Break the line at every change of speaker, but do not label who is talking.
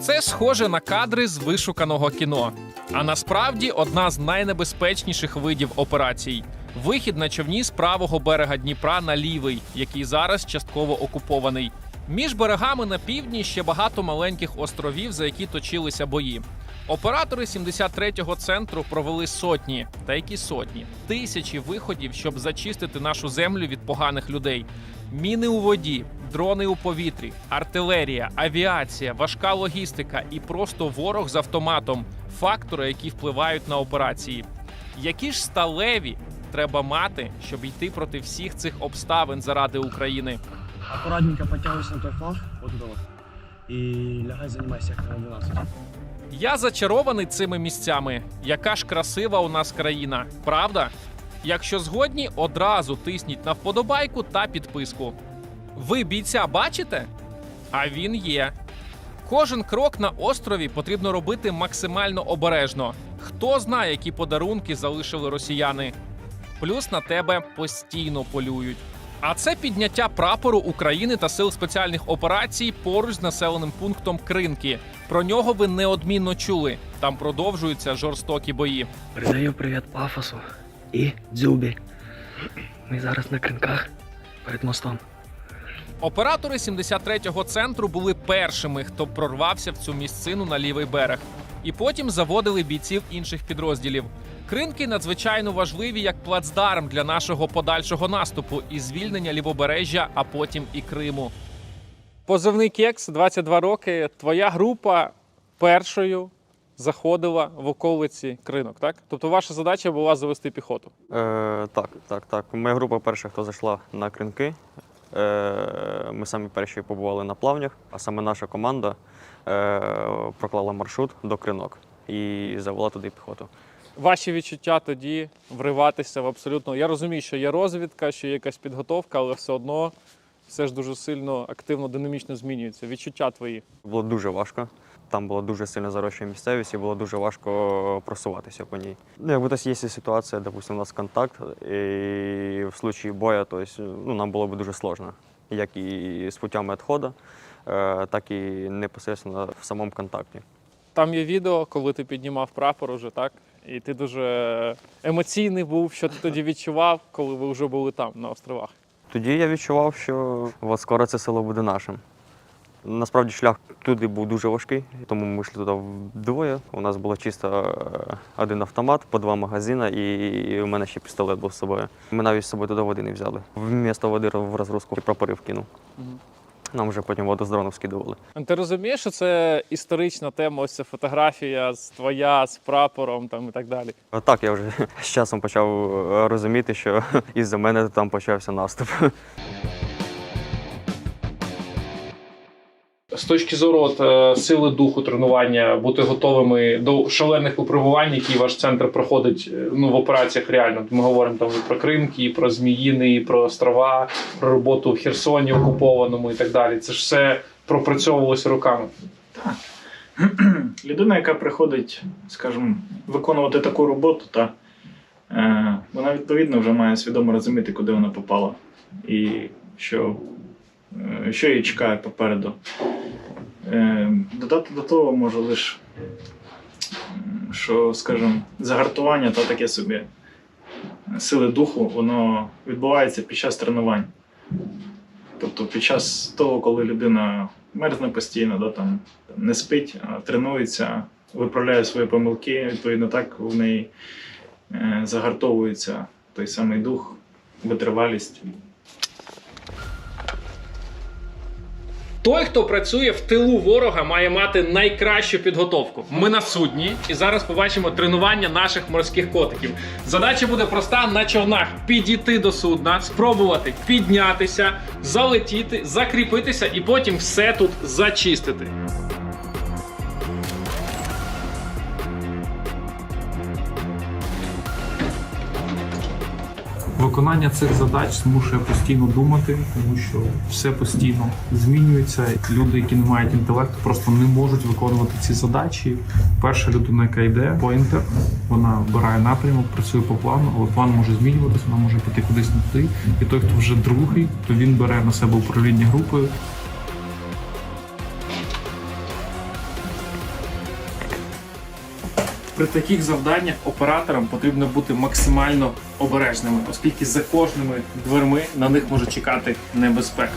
Це схоже на кадри з вишуканого кіно. А насправді одна з найнебезпечніших видів операцій. Вихід на човні з правого берега Дніпра на лівий, який зараз частково окупований. Між берегами на півдні ще багато маленьких островів, за які точилися бої. Оператори 73-го центру провели сотні, та які сотні, тисячі виходів, щоб зачистити нашу землю від поганих людей. Міни у воді, дрони у повітрі, артилерія, авіація, важка логістика і просто ворог з автоматом фактори, які впливають на операції. Які ж сталеві треба мати, щоб йти проти всіх цих обставин заради України?
Аккуратненько подтягивайся на той флаг, вот. И лягай, сектор 12.
Я зачарований цими місцями. Яка ж красива у нас країна, правда? Якщо згодні, одразу тисніть на вподобайку та підписку. Ви бійця бачите? А він є. Кожен крок на острові потрібно робити максимально обережно. Хто знає, які подарунки залишили росіяни. Плюс на тебе постійно полюють. А це підняття прапору України та сил спеціальних операцій поруч з населеним пунктом Кринки. Про нього ви неодмінно чули. Там продовжуються жорстокі бої.
Передаю привіт Пафосу і Дзюбі. Ми зараз на кринках перед мостом.
Оператори 73-го центру були першими, хто прорвався в цю місцину на лівий берег, і потім заводили бійців інших підрозділів. Кринки надзвичайно важливі як плацдарм для нашого подальшого наступу і звільнення лівобережжя, а потім і Криму. Позивний кекс, 22 роки. Твоя група першою заходила в околиці кринок, так? Тобто ваша задача була завести піхоту.
Е, так, так, так. Моя група перша, хто зайшла на кринки. Е, ми самі перші побували на плавнях, а саме наша команда е, проклала маршрут до кринок і завела туди піхоту.
Ваші відчуття тоді вриватися в абсолютно. Я розумію, що є розвідка, що є якась підготовка, але все одно все ж дуже сильно активно, динамічно змінюється. Відчуття твої.
Було дуже важко. Там була дуже сильно зарощена місцевість і було дуже важко просуватися по ній. Ну, якби десь є ситуація, допустимо, у нас контакт, і в случаї бою, то есть, ну, нам було б дуже сложно. Як і з путями відходу, е, так і непосередньо в самому контакті.
Там є відео, коли ти піднімав прапор уже, так? І ти дуже емоційний був. Що ти тоді відчував, коли ви вже були там, на островах?
Тоді я відчував, що от скоро це село буде нашим. Насправді шлях туди був дуже важкий, тому ми йшли туди вдвоє. У нас було чисто е, один автомат по два магазини, і у мене ще пістолет був з собою. Ми навіть з собою туди води не взяли. Вмісто води в розгрузку прапори вкинув. Нам вже потім воду з дрону скидували.
Ти розумієш, що це історична тема, ось ця фотографія з твоя з прапором там і так далі.
А Так, я вже з часом почав е, розуміти, що із-за мене там почався наступ.
З точки зору от, е, сили духу тренування, бути готовими до шалених випробувань, які ваш центр проходить е, ну, в операціях реально. Ми говоримо там про Кримки, про Зміїни, і про острова, про роботу в Херсоні окупованому і так далі. Це ж все пропрацьовувалося руками.
людина, яка приходить, скажімо, виконувати таку роботу, та, е, вона відповідно вже має свідомо розуміти, куди вона попала, і що, е, що її чекає попереду. Е, додати до того можу лише, що, скажімо, загартування та таке собі. Сили духу, воно відбувається під час тренувань. Тобто під час того, коли людина мерзне постійно, да, там, не спить, а тренується, виправляє свої помилки, відповідно так в неї е, загартовується той самий дух, витривалість.
Той, хто працює в тилу ворога, має мати найкращу підготовку. Ми на судні, і зараз побачимо тренування наших морських котиків. Задача буде проста на човнах: підійти до судна, спробувати піднятися, залетіти, закріпитися і потім все тут зачистити.
Виконання цих задач змушує постійно думати, тому що все постійно змінюється. Люди, які не мають інтелекту, просто не можуть виконувати ці задачі. Перша людина, яка йде, поінтер, вона вбирає напрямок, працює по плану, але план може змінюватися, вона може піти кудись не туди. І той, хто вже другий, то він бере на себе управління групою.
При таких завданнях операторам потрібно бути максимально обережними, оскільки за кожними дверми на них може чекати небезпека.